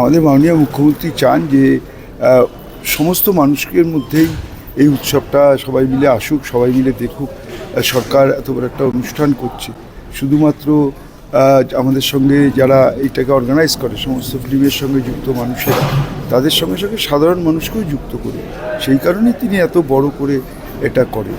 আমাদের মাননীয় মুখ্যমন্ত্রী চান যে সমস্ত মানুষের মধ্যেই এই উৎসবটা সবাই মিলে আসুক, সবাই মিলে দেখুক সরকার এত বড় একটা অনুষ্ঠান করছে। শুধুমাত্র আমাদের সঙ্গে যারা এইটাকে অর্গানাইজ করে, সমস্ত ফিল্মের সঙ্গে যুক্ত মানুষেরা, তাদের সঙ্গে সঙ্গে সাধারণ মানুষকেও যুক্ত করে। সেই কারণেই তিনি এত বড় করে এটা করেন।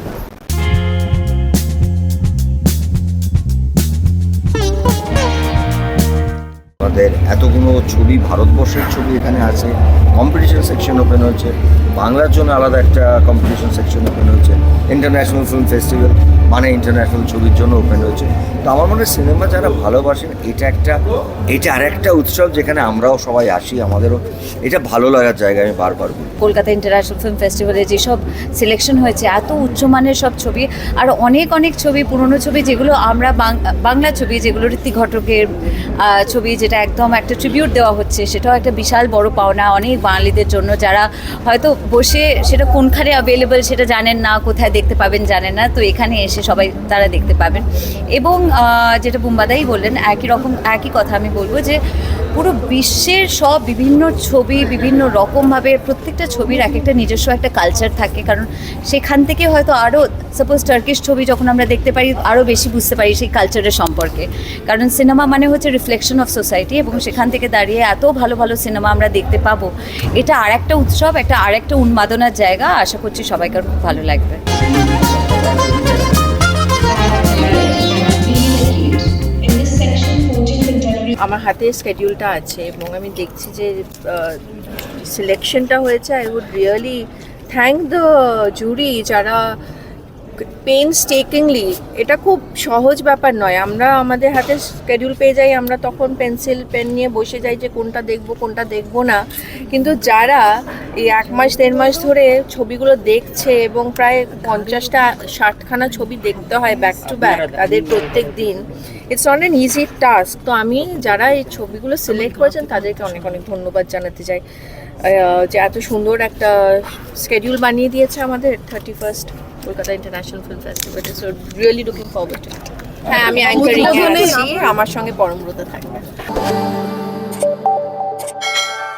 আমাদের এতগুলো ছবি, ভারতবর্ষের ছবি এখানে আছে কম্পিটিশন সেকশন ওপেন হয়েছে, বাংলার জন্য আলাদা একটা কম্পিটিশন সেকশন ওপেন হয়েছে। ইন্টারন্যাশনাল ফিল্ম ফেস্টিভ্যাল মানে ইন্টারন্যাশনাল ছবির জন্য ওপেন হয়েছে। তো আমার মনে হয় সিনেমা যারা ভালোবাসেন, এটা একটা, এটা আর একটা উৎসব যেখানে আমরাও সবাই আসি, আমাদেরও, এটা ভালো লাগার জায়গা আমি বারবার কলকাতা ইন্টারন্যাশনাল ফিল্ম ফেস্টিভ্যালে যেসব সিলেকশন হয়েছে, এত উচ্চমানের সব ছবি, আর অনেক অনেক ছবি, পুরনো ছবি, যেগুলো আমরা বাংলা ছবি, যেগুলো ঋত্বিক ঘটকের ছবি, যেটা একদম একটা ট্রিবিউট দেওয়া হচ্ছে, সেটাও একটা বিশাল বড় পাওনা অনেক বাঙালিদের জন্য, যারা হয়তো বসে সেটা কোনখানে অ্যাভেলেবেল সেটা জানেন না, কোথায় দেখতে পাবেন, জানে না। তো এখানে এসে সবাই তারা দেখতে পাবেন। এবং যেটা বুম্বাদাই বললেন, একই রকম, একই কথা আমি বলব যে, পুরো বিশ্বের সব বিভিন্ন ছবি, বিভিন্ন রকমভাবে প্রত্যেকটা ছবির এক একটা নিজস্ব একটা কালচার থাকে। কারণ সেখান থেকে হয়তো আরও সাপোজ টার্কিশ ছবি যখন আমরা দেখতে পারি আরও বেশি বুঝতে পারি সেই কালচারের সম্পর্কে। কারণ সিনেমা মানে হচ্ছে রিফ্লেকশন অফ সোসাইটি এবং সেখান থেকে দাঁড়িয়ে এত ভালো ভালো সিনেমা আমরা দেখতে পাবো। এটা আর একটা উৎসব, একটা আর একটা উন্মাদনার জায়গা। আশা করছি সবাইকার খুব ভালো লাগবে। আমার হাতে স্কেডিউলটা আছে এবং আমি দেখছি যে সিলেকশনটা হয়েছে। I would really thank the jury যারা পেন্স টেকিংলি এটা খুব সহজ ব্যাপার নয়। আমরা আমাদের হাতে স্কেডিউল পেয়ে যাই, আমরা তখন পেন্সিল পেন নিয়ে বসে যাই যে কোনটা দেখব কোনটা দেখব না। কিন্তু যারা এই এক মাস, দেড় মাস ধরে ছবিগুলো দেখছে এবং প্রায় পঞ্চাশটা, ষাটখানা ছবি দেখতে হয় ব্যাক টু ব্যাক তাদের প্রত্যেক দিন it's not an easy task তো আমি, যারা এই ছবিগুলো সিলেক্ট করেছেন, তাদেরকে অনেক অনেক ধন্যবাদ জানাতে চাই। যে এত সুন্দর একটা স্কেডিউল বানিয়ে দিয়েছে আমাদের thirty first Kolkata international film festival so really looking forward হ্যাঁ আমি অ্যাঙ্কারিং আমার সঙ্গে পরমব্রত থাকবে।